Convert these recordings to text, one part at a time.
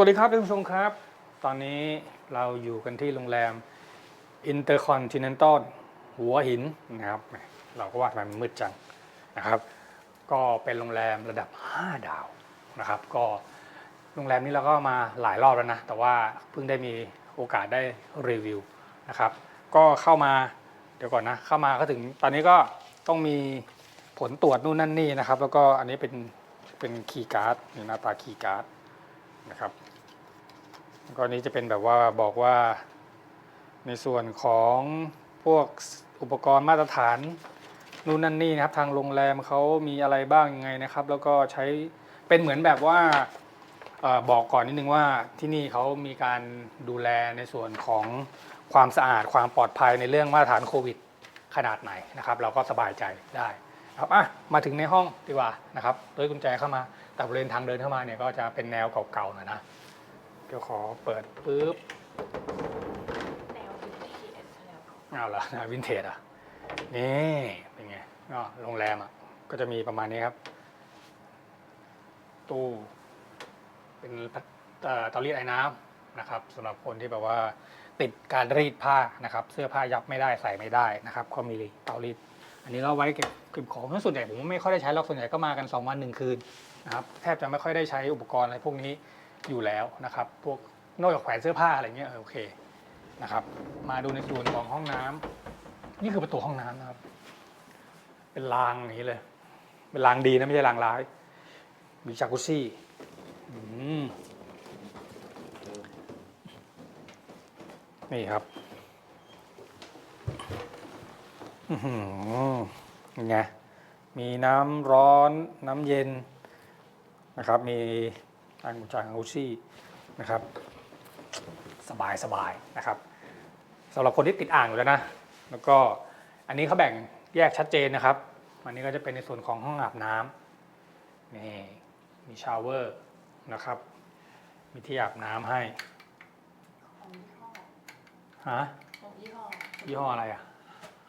สวัสดีครับท่านผู้ชมครับ ตอนนี้เราอยู่กันที่โรงแรม Intercontinental หัวหินนะครับ เราก็ว่าทำไมมันมืดจังนะครับ ก็เป็นโรงแรมระดับ 5 ดาวนะครับ ก็โรงแรมนี้เราก็มาหลายรอบแล้วนะ แต่ว่าเพิ่งได้มีโอกาสได้รีวิวนะครับ ก็เข้ามาเดี๋ยวก่อนนะ เข้ามาก็ถึงตอนนี้ก็ต้องมีผลตรวจนู่นนั่นนี่นะครับ แล้วก็อันนี้เป็นเป็นคีย์การ์ดมีหน้าตาคีย์การ์ด นะครับก็นี้จะเป็นแบบว่าบอกว่าในส่วนของพวกอุปกรณ์มาตรฐานนู่นนั่นนี่นะครับ ทางโรงแรมเขามีอะไรบ้างยังไงนะครับ แล้วก็ใช้เป็นเหมือนแบบว่าอบอกก่อนนิดนึงว่าที่นี่เขามีการดูแลในส่วนของความสะอาดความปลอดภัยในเรื่องมาตรฐานโควิดขนาดไหนนะครับ เราก็สบายใจได้ ครับอะมาถึงในห้องดีกว่านะครับด้วยกุญแจเข้ามา แต่บริเวณทางเดินเข้ามาเนี่ยก็จะเป็นแนวเก่าๆหน่อยนะเดี๋ยวขอเปิดปุ๊บแนววินเทจแล้วเอาละนะวินเทจอะ นี่เป็นไงก็โรงแรมอะก็จะมีประมาณนี้ครับ ตู้ เป็นเตารีดไอ้น้ำนะครับสำหรับคนที่แบบว่าติดการรีดผ้านะครับ เสื้อผ้ายับไม่ได้ใส่ไม่ได้นะครับก็มีเตารีด อันนี้ก็ไว้เก็บเก็บของเพราะส่วนใหญ่ผมไม่ค่อยได้ใช้หรอกส่วนใหญ่ก็มากัน 2 วันหนึ่งคืนนะครับแทบจะไม่ค่อยได้ใช้อุปกรณ์อะไรพวกนี้อยู่แล้วนะครับ พวกนอกจากแขวนเสื้อผ้าอะไรเงี้ยเออโอเคนะครับ มาดูในส่วนของห้องน้ำนี่คือประตูห้องน้ำนะครับ เป็นรางอย่างนี้เลย เป็นรางดีนะไม่ใช่รางร้าย มีจากุซี่นี่ครับ อื้อ ไงมีน้ำร้อนน้ำเย็นนะครับมีอังจากอังกุชี่นะครับสบายสบายนะครับสำหรับคนที่ติดอ่างอยู่แล้วนะแล้วก็อันนี้เขาแบ่งแยกชัดเจนนะครับ อันนี้ก็จะเป็นในส่วนของห้องอาบน้ำนี่มีชาวเวอร์นะครับ มีที่อาบน้ำให้ของยี่ห้อฮะของยี่ห้อยี่ห้ออะไรอะ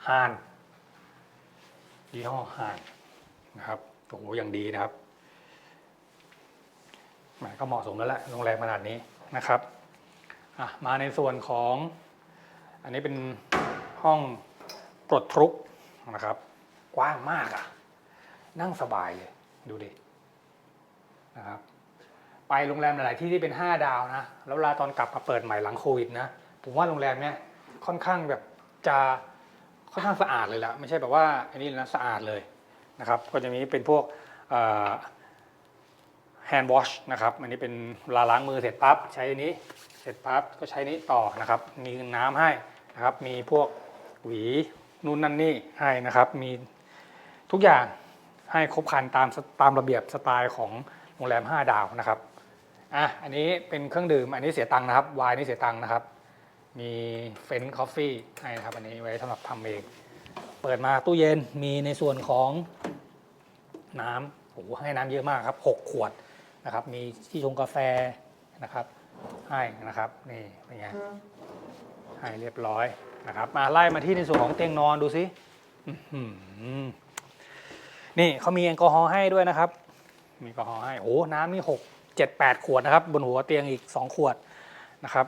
ฮาน ยี่ห้อฮานนะครับโอ้โหอย่างดีนะครับหมก็เหมาะสมแล้วแหละโรงแรมขนาดนี้นะครับอะมาในส่วนของ อันนี้เป็นห้องปลดทุกข์นะครับ กว้างมากอะ นั่งสบายเลย ดูดินะครับไปโรงแรมหลาย ๆ ที่ที่เป็น 5 ดาวนะ แล้วเวลาตอนกลับมาเปิดใหม่หลังโควิดนะ ผมว่าโรงแรมเนี้ยค่อนข้างแบบจะ ค่อนข้างสะอาดเลยละไม่ใช่แบบว่าอันนี้เลยนะสะอาดเลยนะครับก็จะมีเป็นพวกแฮนด์วอชนะครับอันนี้เป็นเวลาล้างมือเสร็จปั๊บใช้อันนี้เสร็จปั๊บก็ใช้นี้ต่อนะครับมีน้ำให้นะครับมีพวกหวีนู่นนั่นนี่ให้นะครับมีทุกอย่างให้ครบครันตามตามระเบียบสไตล์ของโรงแรม 5 ดาวนะครับอะอันนี้เป็นเครื่องดื่มอันนี้เสียตังค์นะครับวน์นี่เสียตังค์นะครับ มีเฟนคอฟฟี่ให้นะครับ อันนี้ไว้สำหรับทำเอง เปิดมาตู้เย็นมีในส่วนของน้ำโอ้โหให้น้ำเยอะมากครับ 6 ขวดนะครับ มีที่ชงกาแฟนะครับ ให้นะครับนี่เป็นไงให้เรียบร้อยนะครับ มาไล่มาที่ในส่วนของเตียงนอนดูสินี่เขามีแอลกอฮอล์ให้ด้วยนะครับ มีแอลกอฮอล์ให้โอ้น้ำนี่หกเจ็ดแปดขวดนะครับ บนหัวเตียงอีกสองขวดนะครับ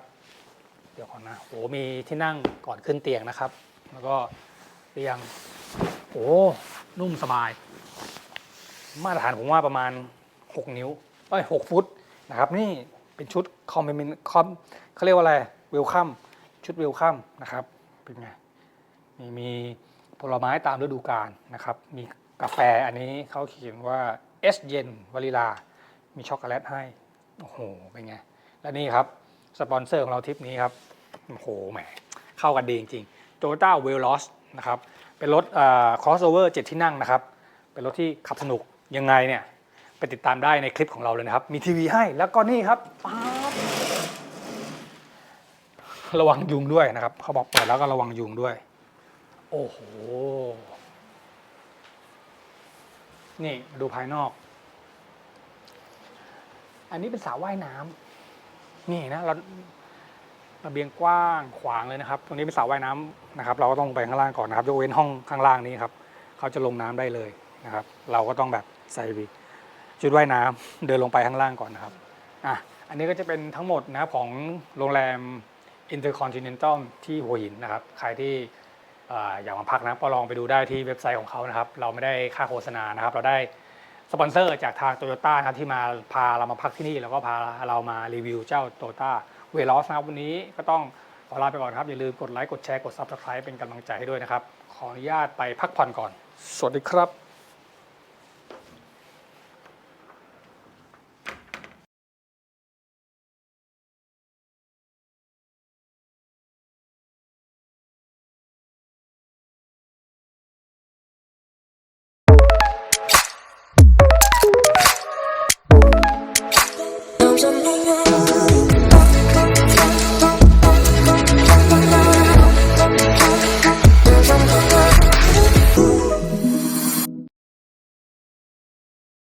ดี๋ยวก่อนนะโอ้มีที่นั่งก่อนขึ้นเตียงนะครับ แล้วก็เตียงโอ้นุ่มสบาย มาตรฐานผมว่าประมาณ 6 นิ้วเอ้ย6ฟุตนะครับ นี่เป็นชุดคอมเมนคอมเขาเรียกว่าอะไรเวลคัมชุดเวลคัมนะครับเป็นไงมีมีผลไม้ตามฤดูกาลนะครับ มีกาแฟอันนี้เขาเขียนว่าเอสเย็นวานิลา มีช็อกโกแลตให้ โอ้โห เป็นไง และนี่ครับ สปอนเซอร์ของเราทริปนี้ครับ โอ้โหแหมเข้ากันดีจริงๆ Toyota w e l o s นะครับเป็นรถเอ่อ crossover 7ที่นั่งนะครับ เป็นรถที่ขับสนุกยังไงเนี่ยไปติดตามได้ในคลิปของเราเลยนะครับ มีทีวีให้แล้วก็นี่ครับป๊าบระวังยุงด้วยนะครับ เขาบอกเปิดแล้วก็ระวังยุงด้วย โอ้โห นี่ดูภายนอก อันนี้เป็นสระว่ายน้ำนี่นะเรา ระเบียงกว้างขวางเลยนะครับ ตรงนี้เป็นสระว่ายน้ำนะครับ เราก็ต้องไปข้างล่างก่อนนะครับยกเว้นห้องข้างล่างนี้ครับเขาจะลงน้ำได้เลยนะครับ เราก็ต้องแบบใส่ชุดว่ายน้ำเดินลงไปข้างล่างก่อนนะครับอะอันนี้ก็จะเป็นทั้งหมดนะครับของโรงแรม Intercontinental ที่หัวหินนะครับ ใครที่เอ่ออยากมาพักนะก็ลองไปดูได้ที่เว็บไซต์ของเขานะครับ เราไม่ได้ค่าโฆษณานะครับ เราได้สปอนเซอร์จากทางโตโยต้าครับที่มาพาเรามาพักที่นี่ แล้วก็พาเรามารีวิวเจ้าโตโยต้า เวลอสนะครับวันนี้ก็ต้องขอลาไปก่อนครับ อย่าลืมกดไลค์กดแชร์กดซับสไครป์เป็นกำลังใจให้ด้วยนะครับ ขออนุญาตไปพักผ่อนก่อน สวัสดีครับ